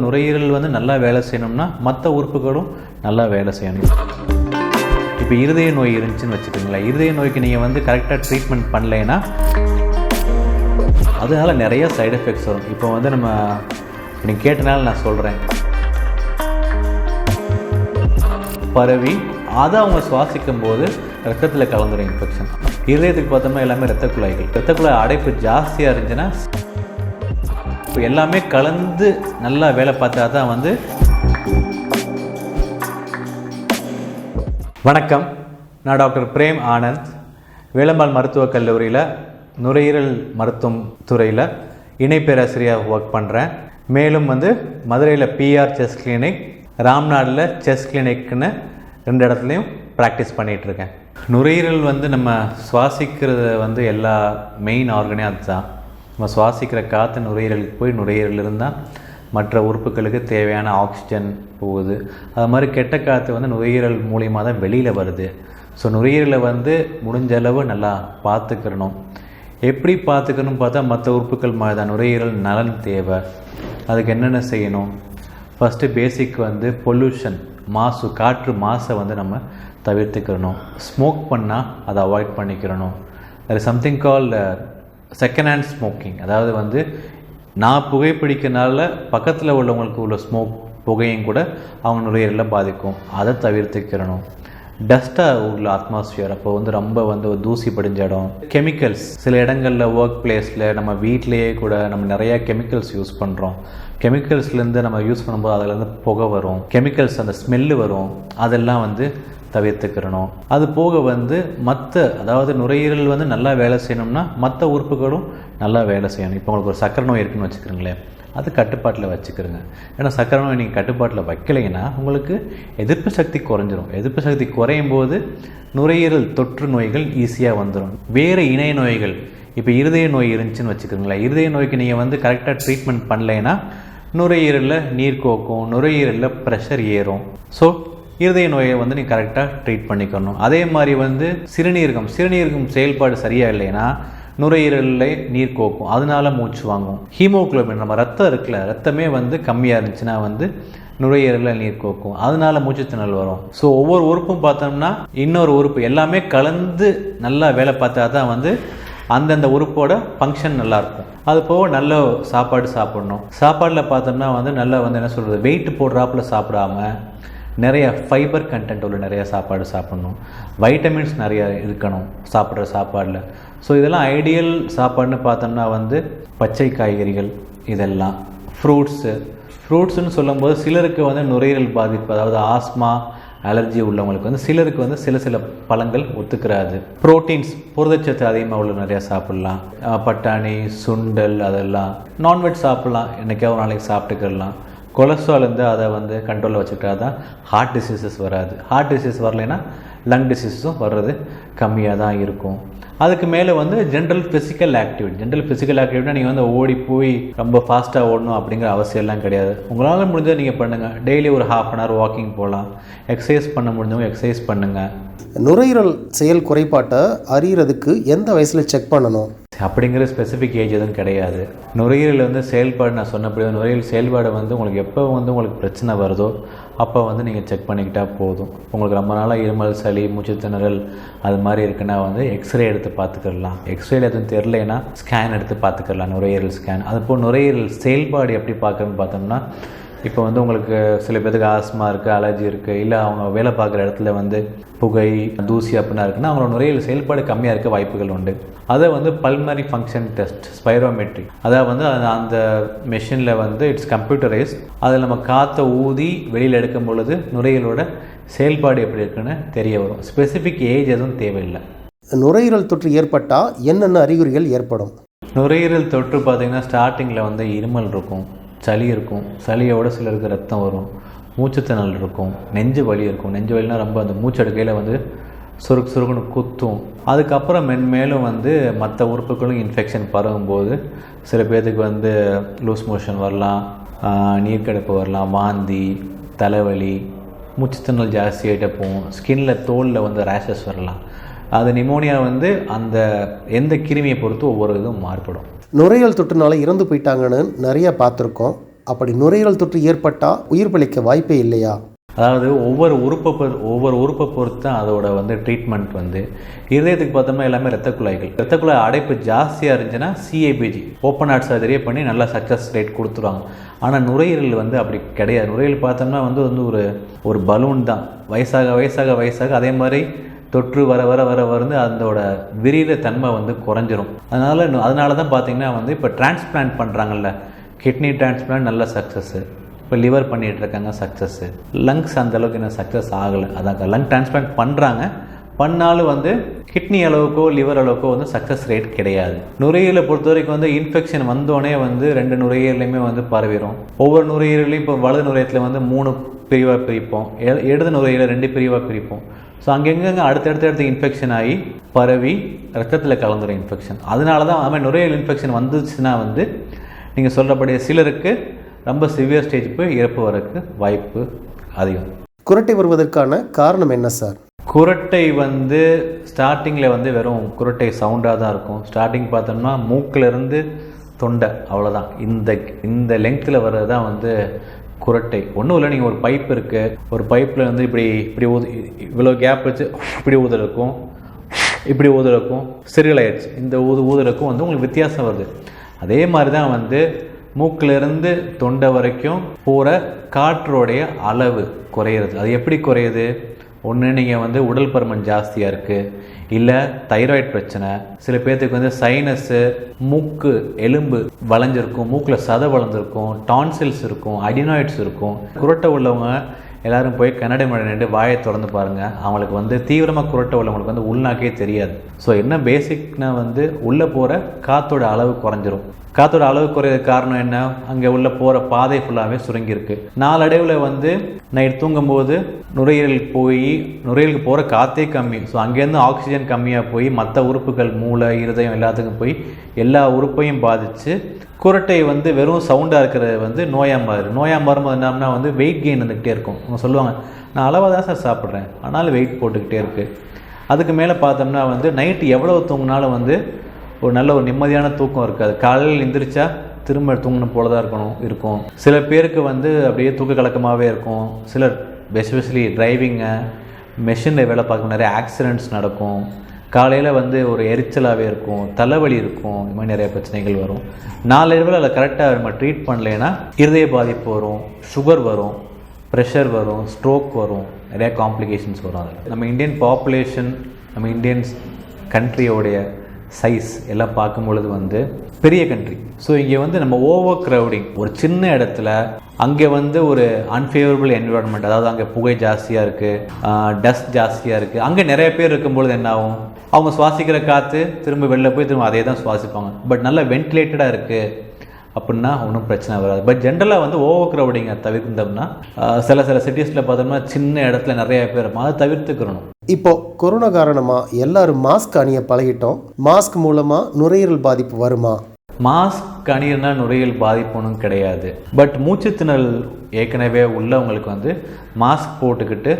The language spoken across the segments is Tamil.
நுரையீரல் வந்து நல்லா வேலை செய்யணும்னா மற்ற உறுப்புகளும் நல்லா வேலை செய்யணும். இப்போ இருதய நோய் இருந்துச்சுன்னு வச்சுக்கோங்களேன். இருதய நோய்க்கு நீங்கள் வந்து கரெக்டாக ட்ரீட்மெண்ட் பண்ணலைன்னா அதனால நிறைய சைடு எஃபெக்ட்ஸ் வரும். இப்போ வந்து நம்ம நீங்கள் கேட்டனால நான் சொல்கிறேன் பரவி அதை அவங்க சுவாசிக்கும் போது ரத்தத்தில் கலந்துடும் இன்ஃபெக்ஷன் இருதயத்துக்கு பார்த்தோம்னா எல்லாமே ரத்த குழாய்கள் ரத்த குழாய் அடைப்பு ஜாஸ்தியாக இருந்துச்சுன்னா இப்போ எல்லாமே கலந்து நல்லா வேலை பார்த்தா தான் வந்து வணக்கம். நான் டாக்டர் பிரேம் ஆனந்த் வேலம்மாள் மருத்துவக் கல்லூரியில் நுரையீரல் மருத்துவம் துறையில் இணை பேராசிரியராக ஒர்க் பண்ணுறேன் மேலும் வந்து மதுரையில் பிஆர் செஸ் கிளினிக் ராம்நாடில் செஸ் கிளினிக்னு ரெண்டு இடத்துலையும் ப்ராக்டிஸ் பண்ணிகிட்ருக்கேன் நுரையீரல் வந்து நம்ம சுவாசிக்கிறத வந்து எல்லா மெயின் ஆர்கனே அதுதான். நம்ம சுவாசிக்கிற காற்று நுரையீரலுக்கு போய் நுரையீரல் இருந்தால் மற்ற உறுப்புகளுக்கு தேவையான ஆக்சிஜன் போகுது. அது மாதிரி கெட்ட காற்று வந்து நுரையீரல் மூலியமாக தான் வெளியில் வருது. ஸோ நுரையீரலை வந்து முடிஞ்ச அளவு நல்லா பார்த்துக்கிறணும். எப்படி பார்த்துக்கணும் பார்த்தா மற்ற உறுப்புகள் மாதிரி தான். நுரையீரல் நலன் தேவை. அதுக்கு என்னென்ன செய்யணும்? ஃபஸ்ட்டு பேசிக் வந்து பொல்யூஷன் மாசு காற்று மாசை வந்து நம்ம தவிர்த்துக்கிறணும். ஸ்மோக் பண்ணால் அதை அவாய்ட் பண்ணிக்கிறணும். அது something call second hand smoking அதாவது வந்து நான் புகைப்பிடிக்கிறனால பக்கத்தில் உள்ளவங்களுக்கு உள்ள ஸ்மோக் புகையும் கூட அவங்க நுரையீரலில் பாதிக்கும். அதை தவிர்த்துக்கிறணும். டஸ்ட்டாக உள்ள அட்மாஸ்ஃபியர் அப்போ வந்து ரொம்ப வந்து ஒரு தூசி படிஞ்ச இடம். கெமிக்கல்ஸ் சில இடங்களில் ஒர்க் பிளேஸில் நம்ம வீட்டிலேயே கூட நம்ம நிறையா கெமிக்கல்ஸ் யூஸ் பண்ணுறோம் கெமிக்கல்ஸ்லேருந்து நம்ம யூஸ் பண்ணும்போது அதுலேருந்து புகை வரும். கெமிக்கல்ஸ் அந்த ஸ்மெல்லு வரும். அதெல்லாம் வந்து தவிர்த்துக்கிறணும். அது போக வந்து மற்ற அதாவது நுரையீரல் வந்து நல்லா வேலை செய்யணும்னா மற்ற உறுப்புகளும் நல்லா வேலை செய்யணும். இப்போ உங்களுக்கு ஒரு சக்கரை நோய் இருக்குன்னு வச்சுக்கிறீங்களேன் அது கட்டுப்பாட்டில் வச்சுக்கிறோங்க. ஏன்னா சக்கரை நோய் நீங்கள் கட்டுப்பாட்டில் வைக்கலைன்னா உங்களுக்கு எதிர்ப்பு சக்தி குறைஞ்சிரும். எதிர்ப்பு சக்தி குறையும் போது நுரையீரல் தொற்று நோய்கள் ஈஸியாக வந்துடும் வேறு இணை நோய்கள் இப்போ இருதய நோய் இருந்துச்சுன்னு வச்சுக்கோங்களேன். இருதய நோய்க்கு நீங்கள் வந்து கரெக்டாக ட்ரீட்மெண்ட் பண்ணலைன்னா நுரையீரலில் நீர் கோக்கும் நுரையீரலில் ப்ரெஷர் ஏறும். ஸோ இருதய நோயை வந்து நீ கரெக்டாக ட்ரீட் பண்ணிக்கணும். அதே மாதிரி வந்து சிறுநீரகம் சிறுநீரகம் செயல்பாடு சரியாக இல்லைன்னா நுரையீரலில் நீர் கோக்கும். அதனால மூச்சு வாங்கும். ஹீமோக்ளோபின் நம்ம ரத்தம் இருக்குல்ல ரத்தமே வந்து கம்மியாக இருந்துச்சுன்னா வந்து நுரையீரலில் நீர் கோக்கும். அதனால மூச்சுத்திணல் வரும். ஸோ ஒவ்வொரு உறுப்பும் பார்த்தோம்னா இன்னொரு உறுப்பு. எல்லாமே கலந்து நல்லா வேலை பார்த்தா தான் வந்து அந்தந்த உறுப்போட ஃபங்க்ஷன் நல்லாயிருக்கும் அது போக நல்ல சாப்பாடு சாப்பிடணும். சாப்பாடில் பார்த்தோம்னா வந்து நல்லா வந்து என்ன சொல்கிறது வெயிட் போடுறாப்புல சாப்பிடாம நிறைய ஃபைபர் கண்டென்ட் உள்ள நிறைய சாப்பாடு சாப்பிட்ணும். வைட்டமின்ஸ் நிறைய இருக்கணும் சாப்பிட்ற சாப்பாடில். ஸோ இதெல்லாம் ஐடியல் சாப்பாடுன்னு பார்த்தோம்னா வந்து பச்சை காய்கறிகள் இதெல்லாம். ஃப்ரூட்ஸு ஃப்ரூட்ஸுன்னு சொல்லும்போது சிலருக்கு வந்து நுரையீரல் பாதிப்பு அதாவது ஆஸ்மா அலர்ஜி உள்ளவங்களுக்கு வந்து சிலருக்கு வந்து சில சில பழங்கள் ஒத்துக்கிறாது. ப்ரோட்டீன்ஸ் புரதச்சத்து அதிகமாக உள்ள நிறையா சாப்பிட்லாம். பட்டாணி சுண்டல் அதெல்லாம். நான்வெஜ் சாப்பிட்லாம். என்றைக்காவது ஒரு நாளைக்கு சாப்பிட்டுக்கிடலாம் கொலஸ்ட்ரால் இருந்து அதை வந்து கண்ட்ரோலில் வச்சுக்கிட்டா தான் ஹார்ட் டிசீசஸ் வராது. ஹார்ட் டிசீஸ் வரலைன்னா லங் டிசீஸும் வர்றது கம்மியாக தான் இருக்கும். அதுக்கு மேலே வந்து general physical activity general physical ஆக்டிவிட்டினா நீங்கள் வந்து ஓடி போய் ரொம்ப ஃபாஸ்ட்டாக ஓடணும் அப்படிங்கிற அவசியம்லாம் கிடையாது. உங்களால் முடிஞ்சதை நீங்கள் பண்ணுங்கள் டெய்லி ஒரு ஹாஃப் அன் ஹவர் வாக்கிங் போகலாம் எக்ஸசைஸ் பண்ண முடிஞ்சவங்க எக்ஸசைஸ் பண்ணுங்கள் நுரையீரல் செயல் குறைபாட்டை அறியறதுக்கு எந்த வயசில் செக் பண்ணணும்? அப்படிங்கிற ஸ்பெசிஃபிக் ஏஜ் எதுவும் கிடையாது. நுரையீரல் வந்து செயல்பாடு நான் சொன்னபடி நுரையீரல் செயல்பாடு வந்து உங்களுக்கு எப்போ வந்து உங்களுக்கு பிரச்சனை வருதோ அப்போ வந்து நீங்கள் செக் பண்ணிக்கிட்டால் போதும். உங்களுக்கு ரொம்ப நாளாக இருமல் சளி மூச்சுத்திணறல் அது மாதிரி இருக்குன்னா வந்து எக்ஸ்ரே எடுத்து பார்த்துக்கிடலாம் எக்ஸ்ரேல எதுவும் தெரிலனா ஸ்கேன் எடுத்து பார்த்துக்கிடலாம் நுரையீரல் ஸ்கேன் அதுபோல் நுரையீரல் செயல்பாடு எப்படி பார்க்குறதுன்னு பார்த்தோம்னா இப்போ வந்து உங்களுக்கு சில பேருக்கு ஆஸ்மா இருக்குது அலர்ஜி இருக்குது இல்லை அவங்க வேலை பார்க்குற இடத்துல வந்து புகை தூசி அப்படின்னா இருக்குன்னா அவங்களோட நுரையீரல் செயல்பாடு கம்மியாக இருக்க வாய்ப்புகள் உண்டு. அதை வந்து பல்மரி ஃபங்க்ஷன் டெஸ்ட் ஸ்பைரோமெட்ரி அதாவது வந்து அந்த மெஷினில் வந்து இட்ஸ் கம்ப்யூட்டரைஸ் அதில் நம்ம காற்றை ஊதி வெளியில் எடுக்கும் பொழுது நுரையீரலோட செயல்பாடு எப்படி இருக்குன்னு தெரிய வரும். ஸ்பெசிஃபிக் ஏஜ் எதுவும் தேவையில்லை. நுரையீரல் தொற்று ஏற்பட்டால் என்னென்ன அறிகுறிகள் ஏற்படும்? நுரையீரல் தொற்று பார்த்திங்கன்னா ஸ்டார்டிங்கில் வந்து இருமல் இருக்கும். சளி இருக்கும். சளியோட சிலருக்கு ரத்தம் வரும். மூச்சுத்திணல் இருக்கும். நெஞ்சு வலி இருக்கும். நெஞ்சு வலினா ரொம்ப அந்த மூச்சடுக்கையில் வந்து சுருக்கு சுருக்குன்னு குத்தும். அதுக்கப்புறம் மென்மேலும் வந்து மற்ற உறுப்புகளும் இன்ஃபெக்ஷன் பரவும்போது சில பேர்த்துக்கு வந்து லூஸ் மோஷன் வரலாம். நீர்க்கடுப்பு வரலாம். வாந்தி தலைவலி மூச்சுத்திணல் ஜாஸ்தியாகிட்ட போகும். ஸ்கின்ல தோலில் வந்து ரேஷஸ் வரலாம். அது நிமோனியா வந்து அந்த எந்த கிருமியை பொறுத்து ஒவ்வொரு இதுவும் மாறுபடும். நுரையீரல் தொற்றுனால இறந்து போயிட்டாங்கன்னு நிறைய பார்த்துருக்கோம். அப்படி நுரையீரல் தொற்று ஏற்பட்டால் உயிர் பிழைக்க வாய்ப்பே இல்லையா? அதாவது ஒவ்வொரு உறுப்பை பொறு ஒவ்வொரு உறுப்பை பொறுத்து தான் அதோட வந்து ட்ரீட்மெண்ட் வந்து. இருதயத்துக்கு பார்த்தோம்னா எல்லாமே ரத்த குழாய்கள். ரத்த குழாய் அடைப்பு ஜாஸ்தியாக இருந்துச்சுன்னா சிஏபிஜி ஓப்பன் ஹார்ட் சர்ஜரியே பண்ணி நல்லா சக்ஸஸ் ரேட் கொடுத்துருவாங்க. ஆனால் நுரையீரல் வந்து அப்படி கிடையாது. நுரையீரல் பார்த்தோம்னா வந்து வந்து ஒரு ஒரு பலூன் தான். வயசாக வயசாக வயசாக அதே மாதிரி தொற்று வர வர வர வந்து அதோட விரித தன்மை வந்து குறைஞ்சிரும். அதனால் அதனால தான் பார்த்தீங்கன்னா வந்து இப்போ டிரான்ஸ்பிளான்ட் பண்ணுறாங்கல்ல கிட்னி டிரான்ஸ்பிளான்ட் நல்ல சக்ஸஸ்ஸு இப்போ லிவர் பண்ணிகிட்டு இருக்காங்க சக்ஸஸ்ஸு லங்ஸ் அந்த அளவுக்கு இன்னும் சக்ஸஸ் ஆகலை. அதான் லங் டிரான்ஸ்பிளான்ட் பண்ணுறாங்க பண்ணாலும் வந்து கிட்னி அளவுக்கோ லிவர் அளவுக்கோ வந்து சக்ஸஸ் ரேட் கிடையாது. நுரையீரலை பொறுத்த வரைக்கும் வந்து இன்ஃபெக்ஷன் வந்தோடனே வந்து ரெண்டு நுரையீரலையுமே வந்து பரவிடும் ஒவ்வொரு நுரையீரலையும் இப்போ வலது நுரையத்தில் வந்து மூணு பிரிவாக பிரிப்போம். இடது நுரையீரலை ரெண்டு பிரிவாக பிரிப்போம். ஸோ அங்கெங்கங்க அடுத்தடுத்து அடுத்து இன்ஃபெக்ஷன் ஆகி பரவி ரத்தத்தில் கலந்துரும் இன்ஃபெக்ஷன் அதனால தான் அது மாதிரி நுரையீரல் இன்ஃபெக்ஷன் வந்துச்சுன்னா வந்து நீங்கள் சொல்கிறபடி சிலருக்கு ரொம்ப சிவியர் ஸ்டேஜ் போய் இறப்பு வரக்கு வாய்ப்பு அதிகம். குரட்டை வருவதற்கான காரணம் என்ன சார்? குரட்டை வந்து ஸ்டார்டிங்கில் வந்து வெறும் குரட்டை சவுண்டாக தான் இருக்கும். ஸ்டார்டிங் பார்த்தோம்னா மூக்குல இருந்து தொண்டை அவ்வளோதான் இந்த இந்த லெங்க்த்தில் வர்றது தான் வந்து குரட்டை. ஒன்றும் இல்லை நீங்கள் ஒரு பைப் இருக்குது ஒரு பைப்பில் வந்து இப்படி இப்படி ஊது இவ்வளோ கேப் வச்சு இப்படி ஊதுறக்கும் இப்படி ஊதுறக்கும் இருக்கும் சிறுகலாயிடுச்சு இந்த ஊது ஊதுறதுக்கும் வந்து உங்களுக்கு வித்தியாசம் வருது. அதே மாதிரி தான் வந்து மூக்கிலிருந்து தொண்டை வரைக்கும் போகிற காற்றோடைய அளவு குறையிறது. அது எப்படி குறையுது? ஒன்று நீங்கள் வந்து உடல் பருமன் ஜாஸ்தியாக இருக்குது இல்லை தைராய்டு பிரச்சனை சில பேர்த்துக்கு வந்து சைனஸ்ஸு மூக்கு எலும்பு வளைஞ்சிருக்கும் மூக்கில் சதை வளர்ந்துருக்கும் டான்சில்ஸ் இருக்கும் அடினாய்ட்ஸ் இருக்கும். குரட்டை உள்ளவங்க எல்லாரும் போய் கண்ணாடி மழை நின்று வாயை திறந்து பாருங்கள் அவங்களுக்கு வந்து தீவிரமாக குரட்டை உள்ளவங்களுக்கு வந்து உள்நாக்கே தெரியாது. ஸோ என்ன பேசிக்னால் வந்து உள்ளே போகிற காற்றோட அளவு குறைஞ்சிரும். காற்றோட அளவு குறைய காரணம் என்ன? அங்கே உள்ள போகிற பாதை ஃபுல்லாகவே சுருங்கியிருக்கு. நாளடைவில் வந்து நைட் தூங்கும்போது நுரையீரல் போய் நுரையீரலுக்கு போகிற காற்றே கம்மி. ஸோ அங்கேருந்து ஆக்சிஜன் கம்மியாக போய் மற்ற உறுப்புகள் மூளை இருதயம் எல்லாத்துக்கும் போய் எல்லா உறுப்பையும் பாதித்து குரட்டை வந்து வெறும் சவுண்டாக இருக்கிறது வந்து நோயாக மாறும் நோயாக மாறும்போது என்னன்னா வந்து வெயிட் கெயின் வந்துக்கிட்டே இருக்கும். அவங்க சொல்லுவாங்க நான் அளவாக தான் சார் சாப்பிட்றேன். ஆனாலும் வெயிட் போட்டுக்கிட்டே இருக்குது அதுக்கு மேலே பார்த்தோம்னா வந்து நைட்டு எவ்வளோ தூங்கினாலும் வந்து ஒரு நல்ல ஒரு நிம்மதியான தூக்கம் இருக்காது. காலையில் எந்திரிச்சா திரும்ப தூங்கின போல தான் இருக்கணும் இருக்கும். சில பேருக்கு வந்து அப்படியே தூக்க கலக்கமாகவே இருக்கும். சிலர் எஸ்பெஷலி டிரைவிங்கு மெஷினில் வேலை பார்க்க நிறைய ஆக்சிடெண்ட்ஸ் நடக்கும். காலையில் வந்து ஒரு எரிச்சலாகவே இருக்கும் தலைவலி இருக்கும். இது மாதிரி நிறைய பிரச்சனைகள் வரும். நாளடைவில் அதை கரெக்டாக நம்ம ட்ரீட் பண்ணலைன்னா இருதய பாதிப்பு வரும் சுகர் வரும் ப்ரெஷர் வரும் ஸ்ட்ரோக் வரும் நிறையா காம்ப்ளிகேஷன்ஸ் வரும் அதில். நம்ம இந்தியன் பாப்புலேஷன் நம்ம இந்தியன்ஸ் கண்ட்ரியோடைய சைஸ் எல்லாம் பார்க்கும் பொழுது வந்து பெரிய கண்ட்ரி ஸோ இங்கே வந்து நம்ம ஓவர் க்ரௌடிங் ஒரு சின்ன இடத்துல அங்கே வந்து ஒரு அன்ஃபேவரபிள் என்விரான்மெண்ட் அதாவது அங்கே புகை ஜாஸ்தியாக இருக்குது டஸ்ட் ஜாஸ்தியாக இருக்குது அங்கே நிறைய பேர் இருக்கும்பொழுது என்ன ஆகும்? அவங்க சுவாசிக்கிற காற்று திரும்ப வெளில போய் திரும்ப அதே தான் சுவாசிப்பாங்க. பட் நல்லா வென்டிலேட்டடாக இருக்குது அப்படின்னா ஒன்றும் பிரச்சனை வராது. பட் ஜென்ரலாக வந்து ஓவர் க்ரௌடிங்கை தவிர்த்தோம்னா சில சில சிட்டிஸில் பார்த்தோம்னா சின்ன இடத்துல நிறைய பேர் இருப்பாங்க. அதை தவிர்த்துக்கிறணும் இப்போ கொரோனா காரணமாக எல்லாரும் மாஸ்க் அணிய பழகிட்டோம். மாஸ்க் மூலமாக நுரையீரல் பாதிப்பு வருமா? மாஸ்க் அணியினா நுரையீரல் பாதிப்பு ஒன்றும் கிடையாது. பட் மூச்சுத்திணறல் ஏற்கனவே உள்ளவங்களுக்கு வந்து மாஸ்க் போட்டுக்கிட்டு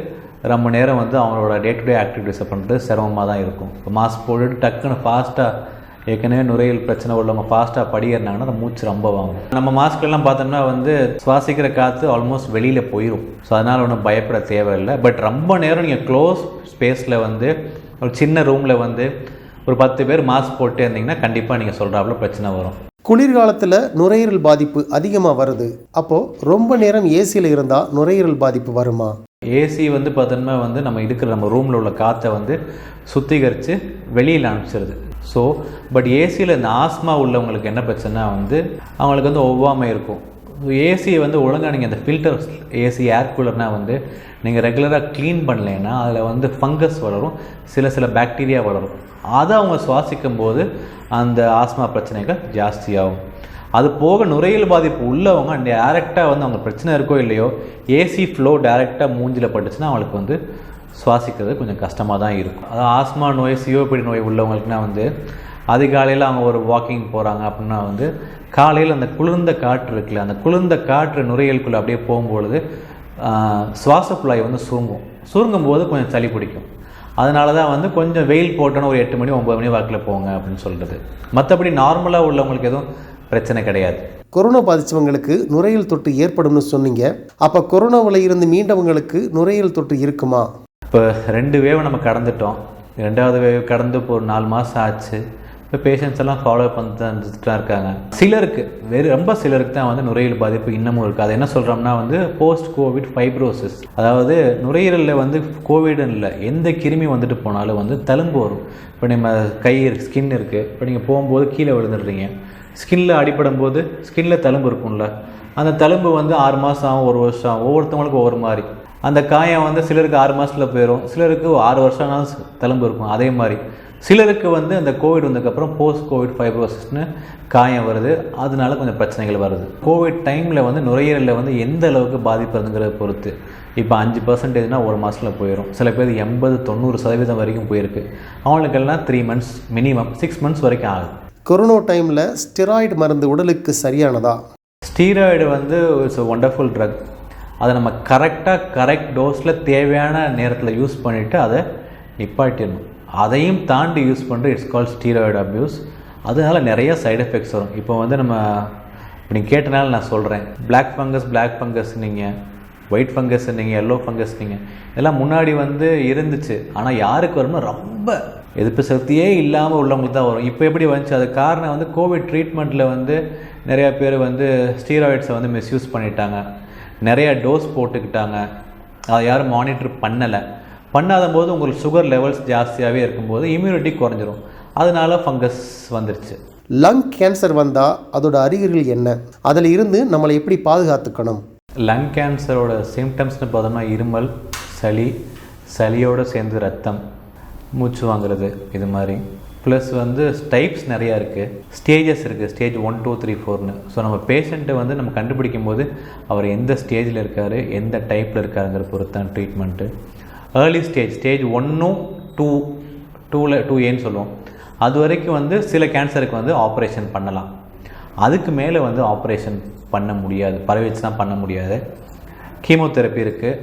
ரொம்ப நேரம் வந்து அவங்களோட டே டு டே ஆக்டிவிட்டீஸை பண்ணுறது சிரமமாக தான் இருக்கும். இப்போ மாஸ்க் போட்டுட்டு டக்குன்னு ஃபாஸ்ட்டாக ஏற்கனவே நுரையீரல் பிரச்சனை உள்ளவங்க ஃபாஸ்ட்டாக படியேறினாங்கன்னா அந்த மூச்சு ரொம்ப வாங்கும். நம்ம மாஸ்க்லாம் பார்த்தோம்னா வந்து சுவாசிக்கிற காற்று ஆல்மோஸ்ட் வெளியில் போயிடும் ஸோ அதனால் ஒன்றும் பயப்பட தேவையில்லை. பட் ரொம்ப நேரம் நீங்கள் க்ளோஸ் ஸ்பேஸில் வந்து ஒரு சின்ன ரூமில் வந்து ஒரு பத்து பேர் மாஸ்க் போட்டு இருந்தீங்கன்னா கண்டிப்பாக நீங்கள் சொல்கிறாப்புல பிரச்சனை வரும். குளிர்காலத்தில் நுரையீரல் பாதிப்பு அதிகமாக வருது. அப்போது ரொம்ப நேரம் ஏசியில் இருந்தால் நுரையீரல் பாதிப்பு வருமா? ஏசி வந்து பார்த்தோம்னா வந்து நம்ம இருக்கிற நம்ம ரூமில் உள்ள காற்றை வந்து சுத்திகரித்து வெளியில் அனுப்பிச்சிருது. ஸோ பட் ஏசியில் இந்த ஆஸ்மா உள்ளவங்களுக்கு என்ன பிரச்சனை வந்து அவங்களுக்கு வந்து ஒவ்வாமை இருக்கும். ஏசியை வந்து ஒழுங்காக நீங்கள் அந்த ஃபில்டர் ஏசி ஏர் கூலர்னால் வந்து நீங்கள் ரெகுலராக க்ளீன் பண்ணலைன்னா அதில் வந்து ஃபங்கஸ் வளரும் சில சில பாக்டீரியா வளரும். அதை அவங்க சுவாசிக்கும் போது அந்த ஆஸ்மா பிரச்சனைகள் ஜாஸ்தியாகும். அது போக நுரையீல் பாதிப்பு உள்ளவங்க டேரெக்டாக வந்து அவங்க பிரச்சனை இருக்கோ இல்லையோ ஏசி ஃப்ளோ டேரெக்டாக மூஞ்சில் பட்டுச்சுன்னா அவங்களுக்கு வந்து சுவாசிக்கிறது கொஞ்சம் கஷ்டமாக தான் இருக்கும். அதாவது ஆஸ்மா நோய் சிஓபிடி நோய் உள்ளவங்களுக்குனா வந்து அதிகாலையில் அவங்க ஒரு வாக்கிங் போகிறாங்க அப்படின்னா வந்து காலையில் அந்த குளிர்ந்த காற்று இருக்குல்ல அந்த குளிர்ந்த காற்று நுரையலுக்குள்ளே அப்படியே போகும்பொழுது சுவாச குழாய் வந்து சுருங்கும். சுருங்கும் போது கொஞ்சம் சளி பிடிக்கும். அதனால தான் வந்து கொஞ்சம் வெயில் போட்டோன்னு ஒரு எட்டு மணி ஒம்பது மணி வாக்கில் போங்க அப்படின்னு சொல்கிறது மற்றபடி நார்மலாக உள்ளவங்களுக்கு எதுவும் பிரச்சனை கிடையாது. கொரோனா பாதித்தவங்களுக்கு நுரையீல் தொற்று ஏற்படும்னு சொன்னீங்க. அப்போ கொரோனாவில் இருந்து மீண்டவங்களுக்கு நுரையீல் தொற்று இருக்குமா? இப்போ ரெண்டு வேவ் நம்ம கடந்துட்டோம். ரெண்டாவது வேவ் கடந்து இப்போ ஒரு நாலு மாதம் ஆச்சு. இப்போ பேஷண்ட்ஸ் எல்லாம் ஃபாலோ பண்ணிட்டு தான் இருக்காங்க. சிலருக்கு வெறு ரொம்ப சிலருக்கு தான் வந்து நுரையீரல் பாதிப்பு இன்னமும் இருக்குது அது என்ன சொல்கிறோம்னா வந்து போஸ்ட் கோவிட் ஃபைப்ரோசிஸ் அதாவது நுரையீரலில் வந்து கோவிட்னு இல்லை எந்த கிருமி வந்துட்டு போனாலும் வந்து தழும்பு வரும். இப்போ நம்ம கை ஸ்கின் இருக்குது இப்போ நீங்கள் போகும்போது கீழே விழுந்துடுறீங்க. ஸ்கின்ல அடிப்படும் போது ஸ்கின்ல தழும்பு இருக்கும்ல. அந்த தழும்பு வந்து ஆறு மாதம் ஆகும் ஒரு வருஷம் ஆகும். ஒவ்வொருத்தவங்களுக்கும் ஒவ்வொரு மாதிரி. அந்த காயம் வந்து சிலருக்கு ஆறு மாதத்தில் போயிடும் சிலருக்கு ஆறு வருஷம் ஆனாலும் தழும்பு இருக்கும் அதே மாதிரி சிலருக்கு வந்து அந்த கோவிட் வந்ததுக்கப்புறம் போஸ்ட் கோவிட் ஃபைப்ரோசிஸ்னு காயம் வருது. அதனால கொஞ்சம் பிரச்சனைகள் வருது. கோவிட் டைமில் வந்து நுரையீரலில் வந்து எந்த அளவுக்கு பாதிப்பு இருந்துங்கிறத பொறுத்து இப்போ அஞ்சு பர்சன்டேஜ்னா ஒரு மாதத்தில் போயிடும் சில பேர் எண்பது தொண்ணூறு சதவீதம் வரைக்கும் போயிருக்கு. அவங்களுக்கெல்லாம் three months minimum six months வரைக்கும் ஆகுது. கொரோனா டைமில் ஸ்டெராய்டு மருந்து உடலுக்கு சரியானதா? ஸ்டீராய்டு வந்து இட்ஸ் ஒண்டர்ஃபுல் ட்ரக் அதை நம்ம கரெக்டாக கரெக்ட் டோஸில் தேவையான நேரத்தில் யூஸ் பண்ணிவிட்டு அதை நிப்பாட்டிடணும். அதையும் தாண்டி யூஸ் பண்ணுற இட்ஸ் கால் ஸ்டீராய்டு அப்யூஸ் அதனால நிறைய சைடு எஃபெக்ட்ஸ் வரும். இப்போ வந்து நம்ம இப்போ நீங்கள் கேட்டனால நான் சொல்கிறேன் பிளாக் ஃபங்கஸ் பிளாக் ஃபங்கஸ் நீங்கள் ஒயிட் ஃபங்கஸ் நீங்கள் எல்லோ ஃபங்கஸ் நீங்கள் இதெல்லாம் முன்னாடி வந்து இருந்துச்சு. ஆனால் யாருக்கு வரும்னா ரொம்ப எதிர்ப்பு சக்தியே இல்லாமல் உள்ளவங்களுக்கு தான் வரும். இப்போ எப்படி வந்துச்சு? அது காரணம் வந்து கோவிட் ட்ரீட்மெண்ட்டில் வந்து நிறையா பேர் வந்து ஸ்டீராய்ட்ஸை வந்து மிஸ்யூஸ் பண்ணிட்டாங்க. நிறைய டோஸ் போட்டுக்கிட்டாங்க. அதை யாரும் மானிட்டர் பண்ணலை. பண்ணாத போது உங்களுக்கு சுகர் லெவல்ஸ் ஜாஸ்தியாகவே இருக்கும்போது இம்யூனிட்டி குறைஞ்சிரும். அதனால ஃபங்கஸ் வந்துருச்சு. லங் கேன்சர் வந்தால் அதோட அறிகுறிகள் என்ன? அதில் இருந்து நம்மளை எப்படி பாதுகாத்துக்கணும்? லங் கேன்சரோட சிம்டம்ஸ்னு பார்த்தோம்னா இருமல் சளி சளியோடு சேர்ந்து ரத்தம் மூச்சு வாங்குறது இது மாதிரி. ப்ளஸ் வந்து டைப்ஸ் நிறையா இருக்குது ஸ்டேஜஸ் இருக்குது ஸ்டேஜ் ஒன் டூ த்ரீ ஃபோர்னு ஸோ நம்ம பேஷண்ட்டை வந்து நம்ம கண்டுபிடிக்கும் போது அவர் எந்த ஸ்டேஜில் இருக்கார் எந்த டைப்பில் இருக்காருங்கிற பொறுத்தான் ட்ரீட்மெண்ட்டு ஏர்லி ஸ்டேஜ் ஸ்டேஜ் ஒன்றும் டூ டூவில் டூ ஏன்னு சொல்லுவோம். அது வரைக்கும் வந்து சில கேன்சருக்கு வந்து ஆப்ரேஷன் பண்ணலாம். அதுக்கு மேலே வந்து ஆப்ரேஷன் பண்ண முடியாது. பரவச்சு தான் பண்ண முடியாது. கீமோதெரப்பி இருக்குது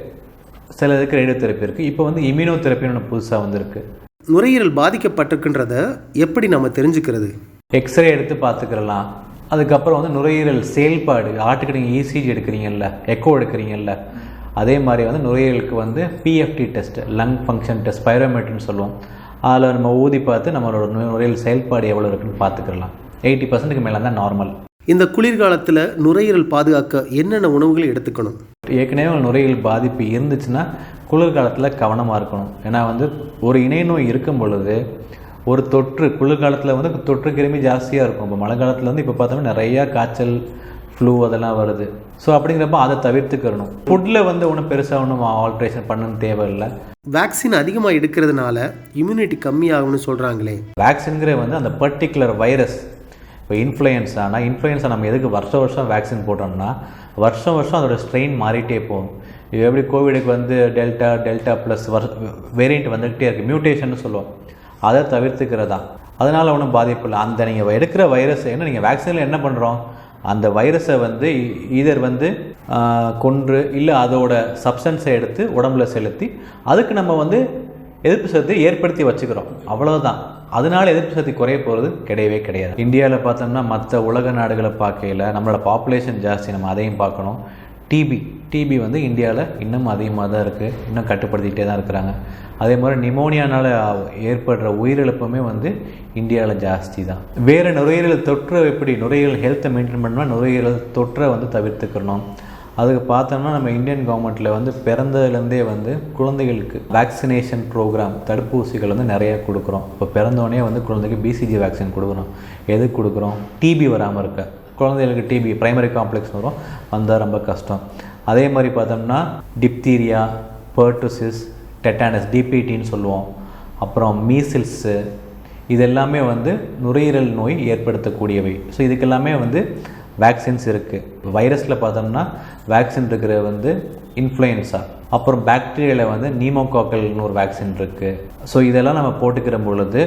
சில இதுக்கு ரேடியோ தெரப்பி இருக்குது இப்போ வந்து இம்யூனோதெரப்பின்னு ஒன்று புதுசாக வந்திருக்கு. நுரையீரல் பாதிக்கப்பட்டிருக்குன்றத எப்படி நம்ம தெரிஞ்சுக்கிறது? எக்ஸ்ரே எடுத்து பார்த்துக்கிறலாம். அதுக்கப்புறம் வந்து நுரையீரல் செயல்பாடு ஆட்டுக்கு நீங்கள் இசிஜி எடுக்கிறீங்கல்ல எக்கோ எடுக்கிறீங்கல்ல அதே மாதிரி வந்து நுரையீரலுக்கு வந்து PFT test lung function test பைரோமீட்டர்னு சொல்லுவோம். அதில் நம்ம ஊதி பார்த்து நம்மளோட நுரையீரல் செயல்பாடு எவ்வளோ இருக்குன்னு பார்த்துக்கலாம் எயிட்டி பர்சன்ட்டுக்கு மேலே தான் நார்மல் இந்த குளிர்காலத்தில் நுரையீரல் பாதுகாக்க என்னென்ன உணவுகளை எடுத்துக்கணும்? ஏற்கனவே நுரையீரல் பாதிப்பு இருந்துச்சுன்னா குளிர்காலத்தில் கவனமாக இருக்கணும். ஏன்னா வந்து ஒரு இணை நோய் இருக்கும் பொழுது ஒரு தொற்று குளிர்காலத்தில் வந்து தொற்று கிருமி ஜாஸ்தியாக இருக்கும். இப்போ மழை காலத்தில் வந்து இப்போ பார்த்தோம்னா நிறையா காய்ச்சல் ஃப்ளூ அதெல்லாம் வருது. ஸோ அப்படிங்கிறப்ப அதை தவிர்த்துக்கிறணும். ஃபுட்டில் வந்து ஒன்றும் பெருசாக ஒன்றும் ஆல்ட்ரேஷன் பண்ணணும்னு தேவையில்லை. வேக்சின் அதிகமாக எடுக்கிறதுனால இம்யூனிட்டி கம்மியாகும்னு சொல்கிறாங்களே வேக்சின்கிற வந்து அந்த பர்டிகுலர் வைரஸ் இப்போ இன்ஃப்ளூயன்ஸா ஆனால் இன்ஃப்ளூயன்ஸா நம்ம எதுக்கு வருஷம் வருஷம் வேக்சின் போட்டோம்னா வருஷம் வருஷம் அதோட ஸ்ட்ரெயின் மாறிட்டே போகும். இது எப்படி கோவிடுக்கு வந்து டெல்டா டெல்டா ப்ளஸ் வர் வேரியண்ட் வந்துக்கிட்டே இருக்குது மியூட்டேஷன் சொல்லுவோம். அதை தவிர்த்துக்கிறதா? அதனால் ஒன்றும் பாதிப்பு இல்லை. அந்த நீங்கள் எடுக்கிற வைரஸ் என்ன நீங்கள் வேக்சினில் என்ன பண்ணுறோம் அந்த வைரஸை வந்து இதர் வந்து கொன்று இல்லை அதோட சப்ஸ்டன்ஸை எடுத்து உடம்புல செலுத்தி அதுக்கு நம்ம வந்து எதிர்ப்பு சக்தி ஏற்படுத்தி வச்சுக்கிறோம். அவ்வளோதான் அதனால எதிர்ப்பு சக்தி குறைய போகிறது கிடையவே கிடையாது. இந்தியாவில் பார்த்தோம்னா மற்ற உலக நாடுகளை பார்க்கையில் நம்மளோட பாப்புலேஷன் ஜாஸ்தி. நம்ம அதையும் பார்க்கணும். டிபி டிபி வந்து இந்தியாவில் இன்னும் அதிகமாக தான் இருக்குது இன்னும் கட்டுப்படுத்திக்கிட்டே தான் இருக்கிறாங்க. அதே மாதிரி நிமோனியானால் ஏற்படுற உயிரிழப்புமே வந்து இந்தியாவில் ஜாஸ்தி தான். வேறு நுரையீரல் தொற்று எப்படி நுரையீரல் ஹெல்த்தை மெயின்டைன் பண்ணால் நுரையீரல் தொற்றை வந்து தவிர்த்துக்கணும். அதுக்கு பார்த்தோம்னா நம்ம இந்தியன் கவர்மெண்ட்டில் வந்து பிறந்ததுலேருந்தே வந்து குழந்தைகளுக்கு வேக்சினேஷன் ப்ரோக்ராம் தடுப்பூசிகள் வந்து நிறைய கொடுக்குறோம். இப்போ பிறந்தோடனே வந்து குழந்தைக்கு பிசிஜி வேக்சின் கொடுக்குறோம். எது கொடுக்குறோம்? டிபி வராமல் இருக்க. குழந்தைகளுக்கு டிபி ப்ரைமரி காம்ப்ளெக்ஸ் வரும். வந்தால் ரொம்ப கஷ்டம். அதே மாதிரி பார்த்தோம்னா டிப்தீரியா பர்டுசிஸ் டெட்டானஸ் டிபிடின்னு சொல்லுவோம். அப்புறம் மீசில்ஸு இது எல்லாமே வந்து நுரையீரல் நோய் ஏற்படுத்தக்கூடியவை. ஸோ இதுக்கெல்லாமே வந்து வேக்சின்ஸ் இருக்குது வைரஸில் பார்த்தோம்னா வேக்சின் இருக்கிற வந்து இன்ஃப்ளூயன்ஸா அப்புறம் பாக்டீரியாவில் வந்து நீமோகாக்கல்னு ஒரு வேக்சின் இருக்குது ஸோ இதெல்லாம் நம்ம போட்டுக்கிற பொழுது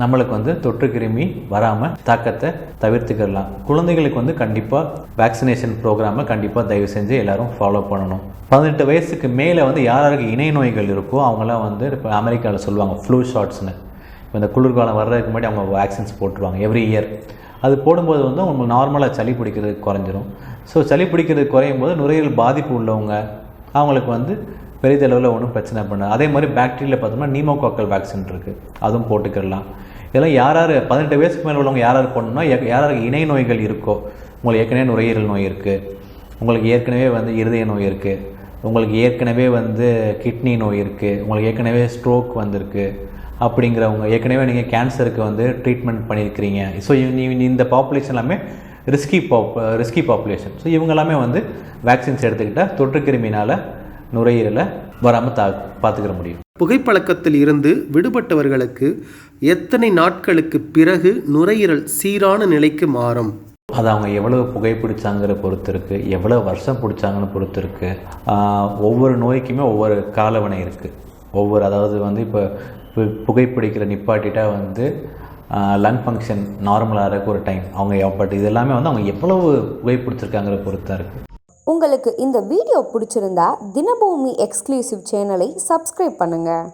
நம்மளுக்கு வந்து தொற்று கிருமி வராமல் தாக்கத்தை தவிர்த்துக்கிடலாம். குழந்தைகளுக்கு வந்து கண்டிப்பாக வேக்சினேஷன் ப்ரோக்ராமை கண்டிப்பாக தயவு செஞ்சு எல்லோரும் ஃபாலோ பண்ணணும். பதினெட்டு வயசுக்கு மேலே வந்து யார் யாருக்கு இணை நோய்கள் இருக்கோ அவங்களாம் வந்து இப்போ அமெரிக்காவில் சொல்லுவாங்க ஃப்ளூ ஷாட்ஸ்னு இப்போ இந்த குளிர்காலம் வர்றதுக்கு முன்னாடி அவங்க வேக்சின்ஸ் போட்டுருவாங்க எவ்ரி இயர் அது போடும்போது வந்து உங்களுக்கு நார்மலாக சளி பிடிக்கிறது குறைஞ்சிரும். ஸோ சளி பிடிக்கிறது குறையும் போது நுரையீரல் பாதிப்பு உள்ளவங்க அவங்களுக்கு வந்து பெரிதளவில் ஒன்றும் பிரச்சனை பண்ணாது. அதே மாதிரி பேக்டீரியில் பார்த்தோம்னா நீமோகாக்கல் வேக்சின் இருக்குது அதுவும் போட்டுக்கிடலாம். இதெல்லாம் யார் யார் பதினெட்டு வயசுக்கு மேலே உள்ளவங்க யார் யார் போடணும்னா யார் யாருக்கு இணை நோய்கள் இருக்கோ உங்களுக்கு ஏற்கனவே நுரையீரல் நோய் இருக்குது உங்களுக்கு ஏற்கனவே வந்து இருதய நோய் இருக்குது உங்களுக்கு ஏற்கனவே வந்து கிட்னி நோய் இருக்குது உங்களுக்கு ஏற்கனவே ஸ்ட்ரோக் வந்திருக்கு. அப்படிங்கிறவங்க. ஏற்கனவே நீங்கள் கேன்சருக்கு வந்து ட்ரீட்மெண்ட் பண்ணியிருக்கிறீங்க. ஸோ இந்த பாப்புலேஷன் எல்லாமே risky pop risky population so இவங்க எல்லாமே வந்து வேக்சின்ஸ் எடுத்துக்கிட்டால் தொற்றுக்கிருமினால் நுரையீரலை வராமல் தா பார்த்துக்கிற முடியும். புகைப்பழக்கத்தில் இருந்து விடுபட்டவர்களுக்கு எத்தனை நாட்களுக்கு பிறகு நுரையீரல் சீரான நிலைக்கு மாறும்? அது அவங்க எவ்வளவு புகை பிடிச்சாங்கிற பொறுத்து இருக்குது எவ்வளோ வருஷம் பிடிச்சாங்கன்னு பொறுத்து இருக்குது ஒவ்வொரு நோய்க்குமே ஒவ்வொரு காலவணை இருக்குது ஒவ்வொரு அதாவது வந்து இப்போ பு- புகைப்பிடிக்கிற நிப்பாட்டிட்டா வந்து லங் ஃபங்க்ஷன் நார்மலாக இருக்க ஒரு டைம் அவங்க பட் இது எல்லாமே வந்து அவங்க எவ்வளவு புகை பிடிச்சிருக்காங்கிற பொறுத்து இருக்குது உங்களுக்கு இந்த வீடியோ பிடிச்சிருந்தா தினபூமி எக்ஸ்க்ளூசிவ் சேனலை சப்ஸ்கிரைப் பண்ணுங்கள்